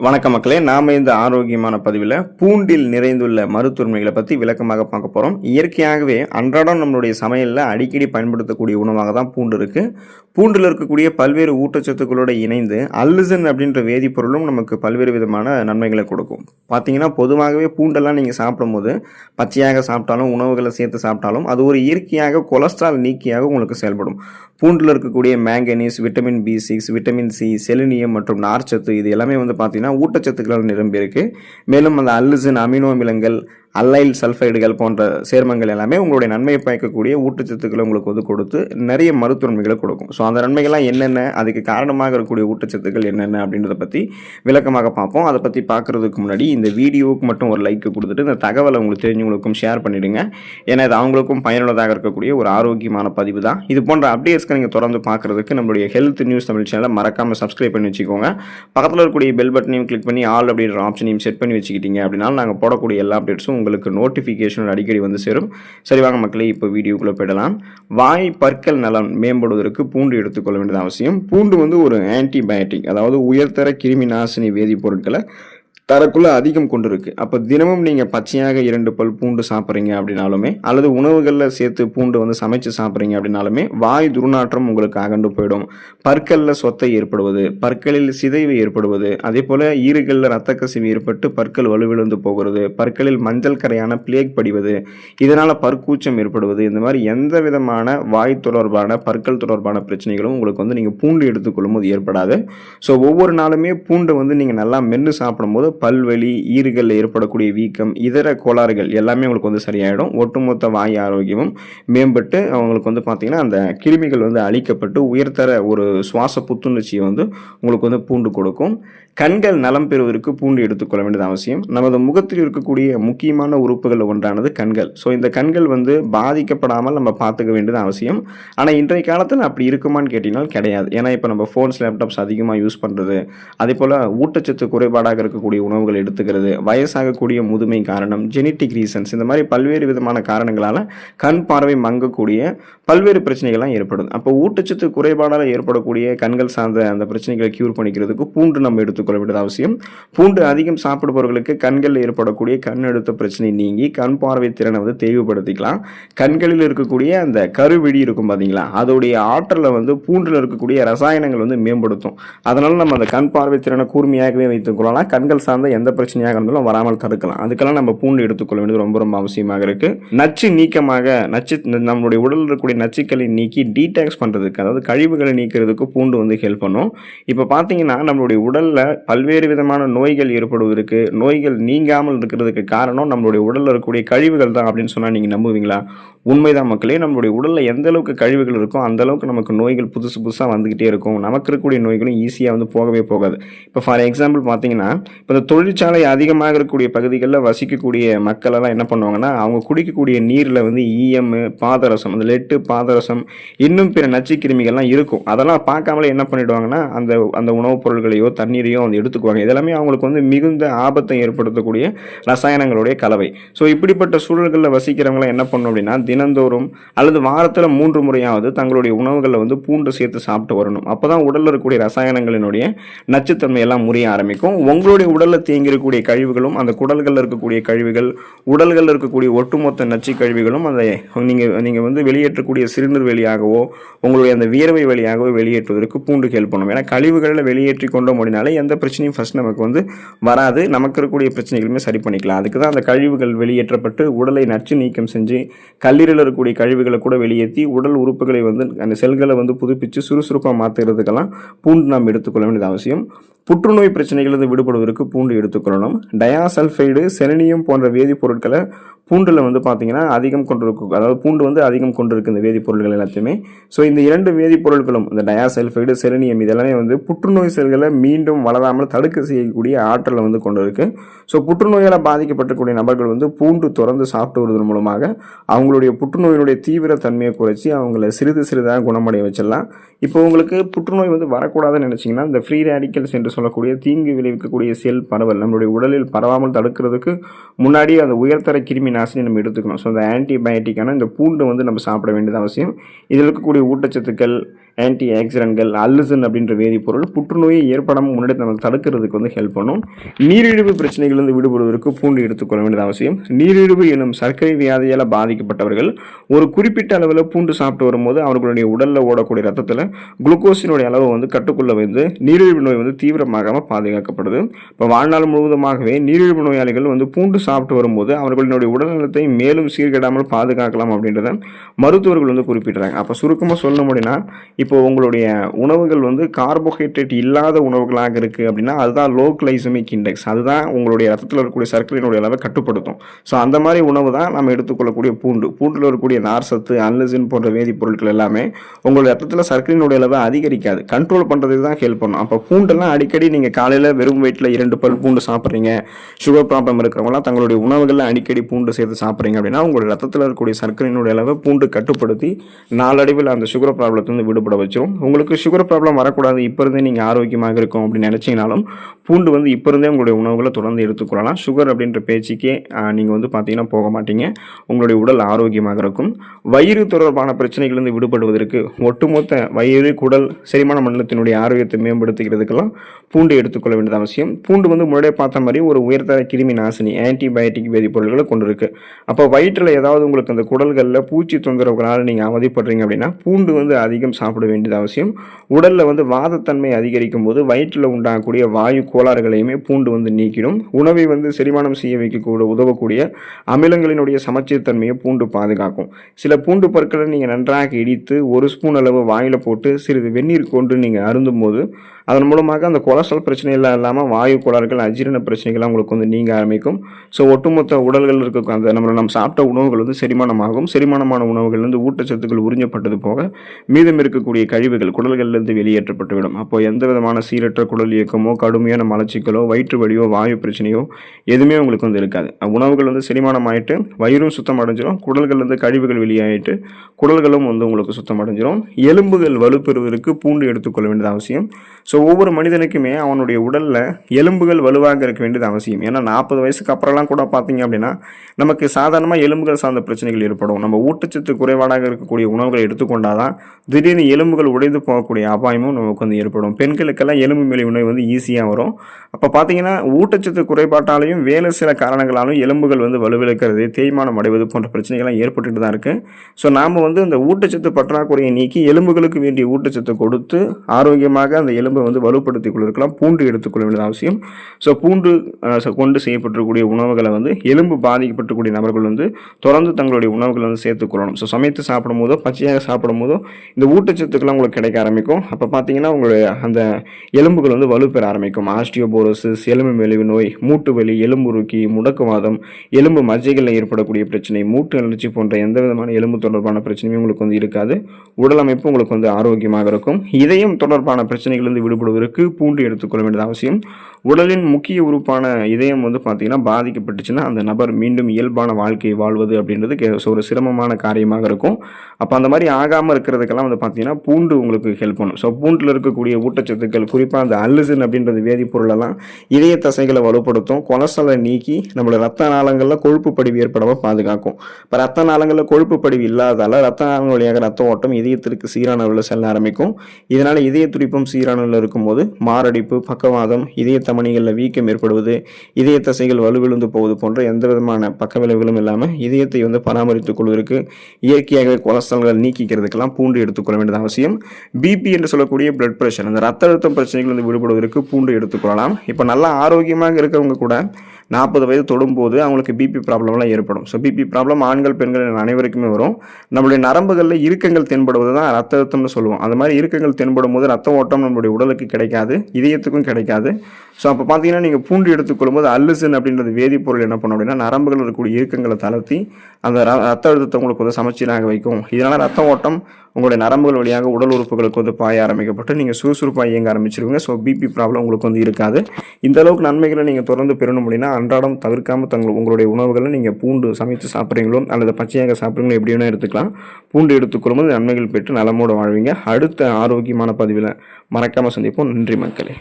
வணக்க மக்களே நாம் இந்த ஆரோக்கியமான பதிவில் பூண்டில் நிறைந்துள்ள மருத்துவமைகளை பற்றி விளக்கமாக பார்க்க போகிறோம் இயற்கையாகவே அன்றாடம் நம்மளுடைய சமையலில் அடிக்கடி பயன்படுத்தக்கூடிய உணவாக தான் பூண்டு இருக்குது பூண்டில் இருக்கக்கூடிய பல்வேறு ஊட்டச்சத்துக்களோடு இணைந்து அல்லுசன் அப்படின்ற வேதிப்பொருளும் நமக்கு பல்வேறு விதமான நன்மைகளை கொடுக்கும். பார்த்தீங்கன்னா பொதுவாகவே பூண்டெல்லாம் நீங்கள் சாப்பிடும்போது பச்சையாக சாப்பிட்டாலும் உணவுகளை சேர்த்து சாப்பிட்டாலும் அது ஒரு இயற்கையாக கொலஸ்ட்ரால் நீக்கியாக உங்களுக்கு செயல்படும். பூண்டில் இருக்கக்கூடிய manganese vitamin B six vitamin C selenium மற்றும் நார்ச்சத்து இது எல்லாமே வந்து பார்த்திங்கன்னா ஊட்டச்சத்துக்களால் நிரம்பியிருக்கு. மேலும் அந்த அல்லுசின் அமினோ அமிலங்கள் அல்லைல் சல்ஃபைடுகள் போன்ற சேர்மங்கள் எல்லாமே உங்களுடைய நன்மையை பயக்கக்கூடிய ஊட்டச்சத்துக்களை உங்களுக்கு வந்து கொடுத்து நிறைய மருத்துவன்மைகளை கொடுக்கும். ஸோ அந்த நன்மைகள்லாம் என்னென்ன? அதுக்கு காரணமாக இருக்கக்கூடிய ஊட்டச்சத்துக்கள் என்னென்ன அப்படின்றத பற்றி விளக்கமாக பார்ப்போம். அதை பற்றி பார்க்குறதுக்கு முன்னாடி இந்த வீடியோவுக்கு மட்டும் ஒரு லைக் கொடுத்துட்டு இந்த தகவலை உங்களுக்கு தெரிஞ்சவங்களுக்கும் ஷேர் பண்ணிவிடுங்க ஏன்னா இது அவங்களுக்கும் பயனுள்ளதாக இருக்கக்கூடிய ஒரு ஆரோக்கியமான பதிவு தான். இது போன்ற அப்டேட்ஸ்க்கு நீங்கள் தொடர்ந்து பார்க்குறதுக்கு நம்மளுடைய ஹெல்த் நியூஸ் தமிழ் சேனலை மறக்காமல் சப்ஸ்கிரைப் பண்ணி வச்சுக்கோங்க. பக்கத்தில் இருக்கக்கூடிய பெல் பட்டனையும் கிளிக் பண்ணி ஆல் அப்படின்ற ஆப்ஷனையும் செட் பண்ணி வச்சுக்கிட்டீங்க அப்படின்னா நாங்கள் போடக்கூடிய எல்லா அப்டேட்ஸும் உங்களுக்கு நோட்டிஃபிகேஷன் அடிக்கடி வந்து சேரும். சரி வாங்க மக்களே இப்போ வீடியோக்குள்ளே போயிடலாம். வாய் பற்கள் நலன் மேம்படுவதற்கு பூண்டு எடுத்துக்கொள்ள வேண்டியது அவசியம். பூண்டு வந்து ஒரு ஆன்டிபயோட்டிக் அதாவது உயர்தர கிருமி நாசினி வேதிப்பொருட்களை தரக்குள்ள அதிகம் கொண்டு இருக்கு அப்போ தினமும் நீங்கள் பச்சையாக இரண்டு பல் பூண்டு சாப்பிட்றீங்க அப்படின்னாலுமே அல்லது உணவுகளில் சேர்த்து பூண்டு வந்து சமைச்சு சாப்பிட்றீங்க அப்படின்னாலுமே வாய் துர்நாற்றம் உங்களுக்கு அகண்டு போயிடும். பற்களில் சொத்தை ஏற்படுவது பற்களில் சிதைவு ஏற்படுவது அதே போல் ஈறுகளில் ரத்த கசிவு ஏற்பட்டு பற்கள் வலுவிழந்து போகிறது பற்களில் மஞ்சள் கரையான பிளேக் படிவது இதனால் பற்கூச்சம் ஏற்படுவது இந்த மாதிரி எந்த விதமான வாய் தொடர்பான பற்கள் தொடர்பான பிரச்சனைகளும் உங்களுக்கு வந்து நீங்கள் பூண்டு எடுத்துக்கொள்ளும் போது ஏற்படாது. ஸோ ஒவ்வொரு நாளுமே பூண்டை வந்து நீங்கள் நல்லா மென்று சாப்பிடும்போது பல்வலி ஈறுகளில் ஏற்படக்கூடிய வீக்கம் இதர கோளாறுகள் எல்லாமே உங்களுக்கு வந்து சரியாயிடும். ஒட்டுமொத்த வாய் ஆரோக்கியமும் மேம்பட்டு அவங்களுக்கு வந்து பார்த்திங்கன்னா அந்த கிருமிகள் வந்து அழிக்கப்பட்டு உயர்தர ஒரு சுவாச புத்துணர்ச்சியை வந்து உங்களுக்கு வந்து பூண்டு கொடுக்கும். கண்கள் நலம் பெறுவதற்கு பூண்டு எடுத்துக்கொள்ள வேண்டியது அவசியம். நமது முகத்தில் இருக்கக்கூடிய முக்கியமான உறுப்புகள் ஒன்றானது கண்கள். ஸோ இந்த கண்கள் வந்து பாதிக்கப்படாமல் நம்ம பார்த்துக்க வேண்டியது அவசியம். ஆனால் இன்றைய காலத்தில் அப்படி இருக்குமான்னு கேட்டிங்கன்னா கிடையாது. ஏன்னா இப்போ நம்ம ஃபோன்ஸ் லேப்டாப்ஸ் அதிகமாக யூஸ் பண்ணுறது அதே போல் ஊட்டச்சத்து குறைபாடாக இருக்கக்கூடிய உணவுகள் எடுத்துக்கிறது வயசாகக்கூடிய முதுமை காரணம் ஜெனட்டிக் ரீசன்ஸ் இந்த மாதிரி பல்வேறு விதமான காரணங்களால் கண் பார்வை மங்கக்கூடிய பல்வேறு பிரச்சனைகள்லாம் ஏற்படும். அப்போ ஊட்டச்சத்து குறைபாடால் ஏற்படக்கூடிய கண்கள் சார்ந்த அந்த பிரச்சனைகளை க்யூர் பண்ணிக்கிறதுக்கு பூண்டு நம்ம எடுத்துக்கொள்ள வேண்டியது அவசியம். பூண்டு அதிகம் சாப்பிடுபவர்களுக்கு கண்களில் ஏற்படக்கூடிய கண் அழுத்த பிரச்சனை நீங்கி கண் பார்வை திறனை வந்து தெளிவுபடுத்திக்கலாம். கண்களில் இருக்கக்கூடிய அந்த கருவிழி இருக்கும் பார்த்தீங்களா அதோடைய ஆற்றலை வந்து பூண்டில் இருக்கக்கூடிய ரசாயனங்கள் வந்து மேம்படுத்தும். அதனால் நம்ம அந்த கண் பார்வை திறனை கூர்மையாகவே வைத்துக் கொள்ளலாம். கண்கள் சார்ந்த எந்த பிரச்சனையாக இருந்தாலும் வராமல் தடுக்கலாம். அதுக்கெல்லாம் நம்ம பூண்டு எடுத்துக்கொள்ள வேண்டியது ரொம்ப ரொம்ப அவசியமாக இருக்குது நச்சு நீக்கமாக நச்சு நம்மளுடைய உடலில் இருக்கக்கூடிய நச்சுக்களை நீக்கி டீடாக்ஸ் பண்ணுறதுக்கு அதாவது கழிவுகளை நீக்கிறதுக்கு பூண்டு வந்து ஹெல்ப் பண்ணும். இப்போ பார்த்தீங்கன்னா நம்மளுடைய உடலில் பல்வேறு விதமான நோய்கள் ஏற்படுவதற்கு நோய்கள் நீங்காமல் இருக்கிறதுக்கு காரணம் நம்மளுடைய உடலில் இருக்கக்கூடிய கழிவுகள் தான் அப்படின்னு சொன்னால் நீங்கள் நம்புவீங்களா? உண்மைதான் மக்களே. நம்மளுடைய உடலில் எந்த அளவுக்கு கழிவுகள் இருக்கோ அந்த அளவுக்கு நமக்கு நோய்கள் புதுசு புதுசாக வந்துக்கிட்டே இருக்கும். நமக்கு இருக்கக்கூடிய நோய்களும் ஈஸியாக வந்து போகவே போகாது. இப்போ ஃபார் எக்ஸாம்பிள் பார்த்தீங்கன்னா இப்போ இந்த தொழிற்சாலை அதிகமாக இருக்கக்கூடிய பகுதிகளில் வசிக்கக்கூடிய மக்களெல்லாம் என்ன பண்ணுவாங்கன்னா அவங்க குடிக்கக்கூடிய நீரில் வந்து ஈயம் பாதரசம் அந்த லெட்டு பாதரசம் இன்னும் பிற நச்சுக்கிருமிகள்லாம் இருக்கும். அதெல்லாம் பார்க்காமலே என்ன பண்ணிடுவாங்கன்னா அந்த அந்த உணவுப் பொருட்களையோ தண்ணீரையோ வந்து எடுத்துக்குவாங்க. இதெல்லாமே அவங்களுக்கு வந்து மிகுந்த ஆபத்தை ஏற்படுத்தக்கூடிய ரசாயனங்களுடைய கலவை. ஸோ இப்படிப்பட்ட சூழல்களில் வசிக்கிறவங்களாம் என்ன பண்ணும் அப்படின்னா தினந்தோறும் அல்லது வாரத்தில் மூன்று முறையாவது தங்களுடைய உணவுகளில் வந்து பூண்டு சேர்த்து சாப்பிட்டு வரணும். அப்போ தான் உடலில் இருக்கக்கூடிய ரசாயனங்களினுடைய நச்சுத்தன்மை எல்லாம் முறிய ஆரம்பிக்கும். உங்களுடைய உடலில் உடலில் தேங்கியிருக்கக்கூடிய கழிவுகளும் அந்த குடல்களில் இருக்கக்கூடிய கழிவுகள் உடல்களில் இருக்கக்கூடிய ஒட்டுமொத்த நச்சு கழிவுகளும் அந்த நீங்கள் நீங்கள் வந்து வெளியேற்றக்கூடிய சிறுநீர் வழியாகவோ உங்களுடைய அந்த வியர்வை வழியாகவோ வெளியேற்றுவதற்கு பூண்டு ஹெல்ப் பண்ணும் ஏன்னா கழிவுகளில் வெளியேற்றி கொண்டோம் அப்படின்னாலே எந்த பிரச்சனையும் ஃபஸ்ட் நமக்கு வந்து வராது. நமக்கு இருக்கக்கூடிய பிரச்சனைகளுமே சரி பண்ணிக்கலாம். அதுக்கு தான் அந்த கழிவுகள் வெளியேற்றப்பட்டு உடலை நச்சு நீக்கம் செஞ்சு கல்லீரலில் இருக்கக்கூடிய கழிவுகளை கூட வெளியேற்றி உடல் உறுப்புகளை வந்து அந்த செல்களை வந்து புதுப்பித்து சுறுசுறுப்பாக மாற்றுறதுக்கெல்லாம் பூண்டு நாம் எடுத்துக்கொள்ள வேண்டியது அவசியம். புற்றுநோய் பிரச்சனைகளிலிருந்து விடுபடுவதற்கு பூண்டு எடுத்துக்கொள்ளணும். டயாசல்ஃபைடு செலனியம் போன்ற வேதிப்பொருட்களை பூண்டில் வந்து பார்த்திங்கன்னா அதிகம் கொண்டிருக்கும் அதாவது பூண்டு வந்து அதிகம் கொண்டிருக்கு இந்த வேதிப்பொருட்கள் எல்லாத்தையுமே. ஸோ இந்த இரண்டு வேதிப்பொருட்களும் இந்த டயாசல்ஃபைடு செலனியம் இதெல்லாமே வந்து புற்றுநோய் செல்களை மீண்டும் வளராமல் தடுக்க செய்யக்கூடிய ஆற்றலை வந்து கொண்டிருக்கு. ஸோ புற்றுநோயால் பாதிக்கப்பட்டக்கூடிய நபர்கள் வந்து பூண்டு தொடர்ந்து சாப்பிட்டு வருவதன் மூலமாக அவங்களுடைய புற்றுநோயினுடைய தீவிர தன்மையை குறைச்சி அவங்கள சிறிது சிறிதாக குணமடைய வச்சிடலாம். இப்போ உங்களுக்கு புற்றுநோய் வந்து வரக்கூடாதுன்னு நினச்சிங்கன்னா இந்த ஃப்ரீ ரேடிக்கல்ஸ் என்று சொல்லக்கூடிய தீங்கு விளைவிக்கக்கூடிய செல் பரவல் நம்மளுடைய உடலில் பரவாமல் தடுக்கிறதுக்கு முன்னாடி அந்த உயர்தர கிருமி நாசினி நம்ம எடுத்துக்கணும். ஸோ அந்த ஆன்டிபயோட்டிக்கான இந்த பூண்டு வந்து நம்ம சாப்பிட வேண்டியது அவசியம். இதில் இருக்கக்கூடிய ஊட்டச்சத்துக்கள் ஆன்டி ஆக்சிடென்ட்கள் அல்லுசன் அப்படின்ற வேதிப்பொருள் புற்றுநோயை ஏற்படாமல் முன்னாடி நம்ம தடுக்கிறதுக்கு வந்து ஹெல்ப் பண்ணும். நீரிழிவு பிரச்சனைகளிலிருந்து விடுபடுவதற்கு பூண்டு எடுத்துக்கொள்ள வேண்டியது அவசியம். நீரிழிவு எனும் சர்க்கரை வியாதியால் பாதிக்கப்பட்டவர்கள் ஒரு குறிப்பிட்ட அளவில் பூண்டு சாப்பிட்டு வரும்போது அவர்களுடைய உடலில் ஓடக்கூடிய ரத்தத்தில் குளுக்கோஸினுடைய அளவு வந்து கட்டுக்குள்ள வந்து நீரிழிவு நோய் வந்து தீவிரமாகாமல் பாதுகாக்கப்படுது. இப்போ வாழ்நாள் முழுவதுமாகவே நீரிழிவு நோயாளிகள் வந்து பூண்டு சாப்பிட்டு வரும்போது அவர்களுடைய உடல் உடல்நலத்தை மேலும் சீர்கெடாமல் பாதுகாக்கலாம் அப்படின்றத மருத்துவர்கள் வந்து குறிப்பிடுறாங்க. அப்போ சுருக்கமாக சொல்ல முடியும்னா இப்போ உங்களுடைய உணவுகள் வந்து கார்போஹைட்ரேட் இல்லாத உணவுகளாக இருக்குது அப்படின்னா அதுதான் லோ கிளைசமிக் இண்டெக்ஸ் அதுதான் உங்களுடைய ரத்தத்தில் இருக்கக்கூடிய சர்க்கரையினுடைய அளவை கட்டுப்படுத்தும். ஸோ அந்த மாதிரி உணவு தான் நம்ம எடுத்துக்கொள்ளக்கூடிய பூண்டு. பூண்டில் இருக்கக்கூடிய நார் சத்து அல்லசின் போன்ற வேதிப்பொருட்கள் எல்லாமே உங்களுடைய ரத்தத்தில் சர்க்கரையினுடைய அளவை அதிகரிக்காது. கண்ட்ரோல் பண்ணுறதுக்கு தான் ஹெல்ப் பண்ணும். அப்போ பூண்டெல்லாம் அடிக்கடி நீங்கள் காலையில் வெறும் வயிற்றில் இரண்டு பல் பூண்டு சாப்பிட்றீங்க. சுகர் ப்ராப்ளம் இருக்கிறவங்களாம் தங்களுடைய உணவுகளில் அடிக்கடி பூண்டு சேர்த்து சாப்பிட்றீங்க அப்படின்னா உங்களோட ரத்தத்தில் இருக்கக்கூடிய சர்க்கரையினுடைய அளவை பூண்டு கட்டுப்படுத்தி நாளடைவில் அந்த சுகர் ப்ராப்ளத்துலேருந்து விடுபட வச்சிடும் உங்களுக்கு சுகர் ப்ராப்ளம் வரக்கூடாது. இப்போ இருந்தே நீங்கள் ஆரோக்கியமாக இருக்கும் அப்படின்னு நினச்சிங்கனாலும் பூண்டு வந்து இப்போ இருந்தே உங்களுடைய உணவுகளை தொடர்ந்து எடுத்துக்கொள்ளலாம். சுகர் அப்படின்ற பேச்சுக்கே நீங்கள் வந்து பார்த்தீங்கன்னா போக மாட்டீங்க. உங்களுடைய உடல் ஆரோக்கியமாக இருக்கும். வயிறு தொடர்பான பிரச்சனைகளிலிருந்து விடுபடுவதற்கு ஒட்டுமொத்த வயிறு குடல் செரிமான மண்டலத்தினுடைய ஆரோக்கியத்தை மேம்படுத்துகிறதுக்கெல்லாம் பூண்டு எடுத்துக்கொள்ள வேண்டியது அவசியம். பூண்டு வந்து முன்னாடியே பார்த்த மாதிரி ஒரு உயர்தர கிருமி நாசினி ஆன்டிபயோட்டிக் வேதிப்பொருட்களை கொண்டு இருக்கு. அப்போ வயிற்றில் ஏதாவது உங்களுக்கு அந்த குடல்களில் பூச்சி தொந்தரவுகளால் நீங்கள் அவதிப்படுறீங்க அப்படின்னா பூண்டு வந்து அதிகம் சாப்பிட வேண்டியது அவசியம். உடலில் வந்து வாதத்தன்மை அதிகரிக்கும் போது வயிற்றில் உண்டாகக்கூடிய வாயு கோளாறுகளையுமே பூண்டு வந்து நீக்கிடும். உணவை வந்து செரிமானம் செய்ய வைக்கக்கூட உதவக்கூடிய அமிலங்களினுடைய சமச்சீர் தன்மையை பூண்டு பாதுகாக்கும். சில பூண்டு பற்களை நீங்கள் நன்றாக இடித்து ஒரு ஸ்பூன் அளவு வாயில் போட்டு சிறிது வெந்நீர் கொண்டு நீங்கள் அருந்தும் போது அதன் மூலமாக அந்த கொலஸ்ட்ரால் பிரச்சனைகள் இல்லாமல் வாயு கோளாறுகள் அஜீரண பிரச்சனைகள்லாம் உங்களுக்கு வந்து நீங்க ஆரம்பிக்கும். ஸோ ஒட்டுமொத்த உடல்கள் இருக்க அந்த நம்மளை நம்ம சாப்பிட்ட உணவுகள் வந்து செரிமானமாகும். செரிமானமான உணவுகள்லேருந்து ஊட்டச்சத்துக்கள் உறிஞ்சப்பட்டது போக மீதம் இருக்கக்கூடிய கழிவுகள் குடல்களிலிருந்து வெளியேற்றப்பட்டுவிடும். அப்போ எந்த விதமான சீரற்ற குடல் இயக்கமோ கடுமையான மலச்சிக்கலோ வயிற்று வலியோ வாயு பிரச்சனையோ எதுவுமே உங்களுக்கு வந்து இருக்காது. உணவுகள் வந்து செரிமானம் ஆயிட்டு வயிறும் சுத்தம் அடைஞ்சிரும் குடல்கள்லேருந்து கழிவுகள் வெளியாகிட்டு குடல்களும் வந்து உங்களுக்கு சுத்தம் அடைஞ்சிரும் எலும்புகள் வலுப்பெறுவதற்கு பூண்டு எடுத்துக்கொள்ள வேண்டியது அவசியம். ஸோ ஒவ்வொரு மனிதனுக்குமே அவனுடைய உடலில் எலும்புகள் வலுவாக இருக்க வேண்டியது அவசியம். ஏன்னா நாற்பது வயசுக்கு அப்புறம்லாம் கூட பார்த்தீங்க அப்படின்னா நமக்கு சாதாரணமாக எலும்புகள் சார்ந்த பிரச்சனைகள் ஏற்படும். நம்ம ஊட்டச்சத்து குறைபாடாக இருக்கக்கூடிய உணவுகளை எடுத்துக்கொண்டால் தான் திடீர்னு எலும்புகள் உடைந்து போகக்கூடிய அபாயமும் நமக்கு வந்து ஏற்படும். பெண்களுக்கெல்லாம் எலும்பு மேலே உணவு வந்து ஈஸியாக வரும். அப்போ பார்த்தீங்கன்னா ஊட்டச்சத்து குறைபாட்டாலையும் வேலை சில காரணங்களாலும் எலும்புகள் வந்து வலுவிழக்கிறது தேய்மானம் அடைவது போன்ற பிரச்சனைகள்லாம் ஏற்பட்டுட்டு தான் இருக்குது ஸோ நாம் வந்து அந்த ஊட்டச்சத்து பற்றாக்குறையை நீக்கி எலும்புகளுக்கு வேண்டிய ஊட்டச்சத்து கொடுத்து ஆரோக்கியமாக அந்த எலும்பை வந்து வலுப்படுத்திக் கொள்வதற்கெல்லாம் பூண்டு எடுத்துக்கொள்ள வேண்டியது அவசியம். ஸோ பூண்டு கொண்டு செய்யப்பட்டிருக்கக்கூடிய உணவுகளை வந்து எலும்பு பின்பற்றக்கூடிய நபர்கள் வந்து தொடர்ந்து தங்களுடைய உணவுகளை வந்து சேர்த்துக்கொள்ளணும் ஸோ சமைத்து சாப்பிடும் போதோ பச்சையாக சாப்பிடும் போதோ இந்த ஊட்டச்சத்துக்கெல்லாம் உங்களுக்கு கிடைக்க ஆரம்பிக்கும். அப்போ பார்த்தீங்கன்னா உங்களுடைய அந்த எலும்புகள் வந்து வலுப்பெற ஆரம்பிக்கும். ஆஸ்டியோபோரோசிஸ் எலும்பு மெலிவு நோய் மூட்டு வலி எலும்புருக்கி முடக்குவாதம் எலும்பு மஜ்ஜைகளில் ஏற்படக்கூடிய பிரச்சனை மூட்டு அழற்சி போன்ற எந்த விதமான எலும்பு தொடர்பான பிரச்சனையும் உங்களுக்கு வந்து இருக்காது. உடல் அமைப்பு உங்களுக்கு வந்து ஆரோக்கியமாக இருக்கும். இதயம் தொடர்பான பிரச்சனைகளிலிருந்து விடுபடுவதற்கு பூண்டு எடுத்துக்கொள்ள வேண்டியது அவசியம். உடலின் முக்கிய உறுப்பான இதயம் வந்து பார்த்தீங்கன்னா பாதிக்கப்பட்டுச்சுன்னா அந்த நபர் மீண்டும் இயல்பான வாழ்க்கையை வாழ்வது அப்படின்றது ஒரு சிரமமான காரியமாக இருக்கும். அப்போ அந்த மாதிரி ஆகாமல் இருக்கிறதுக்கெல்லாம் வந்து பார்த்தீங்கன்னா பூண்டு உங்களுக்கு ஹெல்ப் பண்ணும். ஸோ பூண்டில் இருக்கக்கூடிய ஊட்டச்சத்துக்கள் குறிப்பாக அந்த அல்லுசின் அப்படின்றது வேதிப்பொருளெல்லாம் இதய தசைகளை வலுப்படுத்தும். கொலஸ்ட்ராலை நீக்கி நம்மளோட ரத்த நாளங்களில் கொழுப்பு படிவு ஏற்படாமல் பாதுகாக்கும். இப்போ ரத்த நாளங்களில் கொழுப்பு படிவு இல்லாதால ரத்த நாளங்கள் வழியாக ரத்த ஓட்டம் இதயத்திற்கு சீரான அளவில் செல்ல ஆரம்பிக்கும். இதனால் இதய துடிப்பும் சீரானவில் இருக்கும்போது மாரடைப்பு பக்கவாதம் இதய தமணிகளில் வீக்கம் ஏற்படுவது இதய தசைகள் வலுவிழுந்து போவது போன்ற எந்த விதமான பக்க விளைவுகளும் இல்லாமல் இதயத்தை வந்து பராமரித்துக் கொள்வதற்கு இயற்கையாகவே கொலஸ்ட்ரால்கள் நீக்கிக்கிறதுக்கெல்லாம் பூண்டு எடுத்துக்கொள்ள வேண்டியது அவசியம். பிபி என்று சொல்லக்கூடிய பிளட் பிரஷர் அந்த ரத்த அழுத்தம் பிரச்சனைகள் வந்து விடுபடுவதற்கு பூண்டு எடுத்துக்கொள்ளலாம் இப்போ நல்லா ஆரோக்கியமாக இருக்கிறவங்க கூட நாற்பது வயது தொடும்போது அவங்களுக்கு பிபி ப்ராப்ளம்லாம் ஏற்படும். ஸோ பிபி ப்ராப்ளம் ஆண்கள் பெண்கள் அனைவருக்குமே வரும். நம்மளுடைய நரம்புகளில் இறுக்கங்கள் தென்படுவது தான் ரத்த அழுத்தம்னு சொல்லுவோம். அந்த மாதிரி இறுக்கங்கள் தென்படும் போது ரத்த ஓட்டம் நம்மளுடைய உடலுக்கு கிடைக்காது இதயத்துக்கும் கிடைக்காது. ஸோ அப்போ பார்த்தீங்கன்னா நீங்கள் பூண்டு எடுத்துக்கொள்ளும்போது அல்லுசன் அப்படின்றது வேதிப்பொருள் என்ன பண்ணும் அப்படின்னா நரம்புகள் இருக்கக்கூடிய இயக்கங்களை தளர்த்தி அந்த ர- ரத்த அழுத்தத்தை உங்களுக்கு வந்து சமச்சீராக வைக்கும். இதனால் ரத்த ஓட்டம் உங்களுடைய நரம்புகள் வழியாக உடல் உறுப்புகளுக்கு வந்து பாய ஆரம்பிக்கப்பட்டு நீங்கள் சுறுசுறுப்பாக இயங்க ஆரம்பிச்சிருவீங்க. ஸோ பிபி ப்ராப்ளம் உங்களுக்கு வந்து இருக்காது. இந்த அளவுக்கு நன்மைகளை நீங்கள் தொடர்ந்து பெறணும் அப்படின்னா அன்றாடம் தவிர்க்காமல் தங்கள் உங்களுடைய உணவுகளை நீங்கள் பூண்டு சமைத்து சாப்பிட்றீங்களோ அல்லது பச்சையாக சாப்பிட்றீங்களோ எப்படி வேணால் எடுத்துக்கலாம். பூண்டு எடுத்துக்கொள்ளும்போது நன்மைகள் பெற்று நலமோடு வாழ்வீங்க. அடுத்த ஆரோக்கியமான பதிவில் மறக்காமல் சந்திப்போம். நன்றி மக்களே.